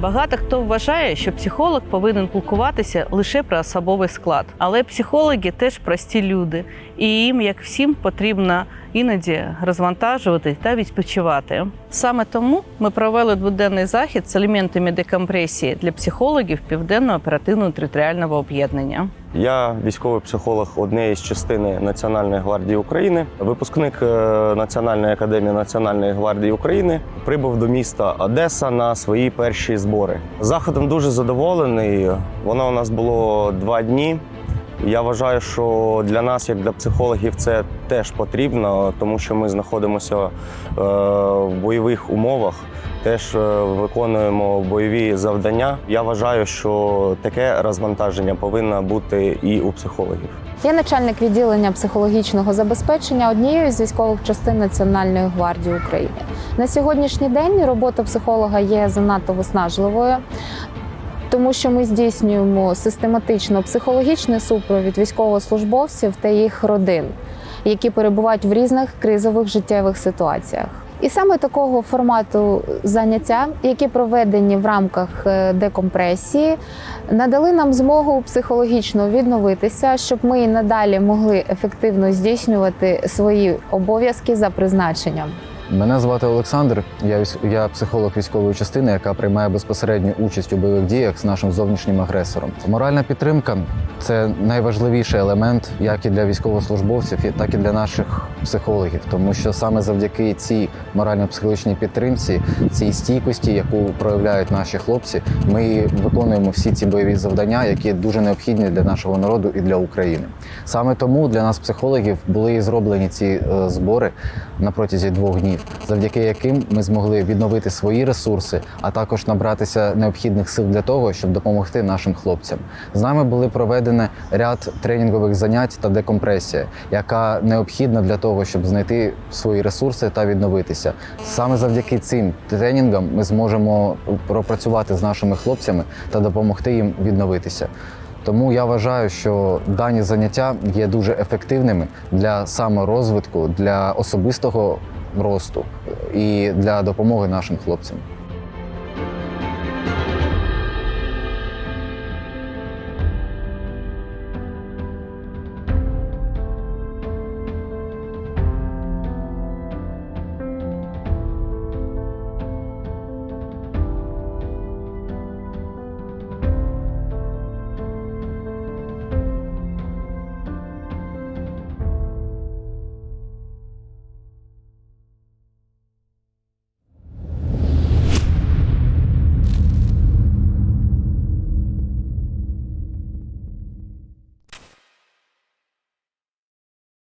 Багато хто вважає, що психолог повинен пілкуватися лише про особовий склад, але психологи теж прості люди, і їм, як всім, потрібно іноді розвантажувати та відпочивати. Саме тому ми провели дводенний захід з елементами декомпресії для психологів південного оперативного територіального об'єднання. Я військовий психолог однієї з частини Національної гвардії України, випускник е, Національної академії Національної гвардії України. Прибув до міста Одеса на свої перші збори. Заходом дуже задоволений. Воно у нас було два дні. Я вважаю, що для нас, як для психологів, це теж потрібно, тому що ми знаходимося е, в бойових умовах, теж е, виконуємо бойові завдання. Я вважаю, що таке розвантаження повинно бути і у психологів. Я начальник відділення психологічного забезпечення однієї з військових частин Національної гвардії України. На сьогоднішній день робота психолога є занадто виснажливою, тому що ми здійснюємо систематично психологічний супровід військовослужбовців та їх родин, які перебувають в різних кризових життєвих ситуаціях. І саме такого формату заняття, які проведені в рамках е, декомпресії, надали нам змогу психологічно відновитися, щоб ми і надалі могли ефективно здійснювати свої обов'язки за призначенням. Мене звати Олександр. Я я психолог військової частини, яка приймає безпосередню участь у бойових діях з нашим зовнішнім агресором. Моральна підтримка це найважливіший елемент, як і для військовослужбовців, так і для наших психологів, тому що саме завдяки цій морально-психологічній підтримці, цій стійкості, яку проявляють наші хлопці, ми виконуємо всі ці бойові завдання, які дуже необхідні для нашого народу і для України. Саме тому для нас, психологів, були і зроблені ці е, збори на протязі двох днів, завдяки яким ми змогли відновити свої ресурси, а також набратися необхідних сил для того, щоб допомогти нашим хлопцям. З нами були проведені ряд тренінгових занять та декомпресія, яка необхідна для того, щоб знайти свої ресурси та відновитися. Саме завдяки цим тренінгам ми зможемо пропрацювати з нашими хлопцями та допомогти їм відновитися. Тому я вважаю, що дані заняття є дуже ефективними для саморозвитку, для особистого росту і для допомоги нашим хлопцям.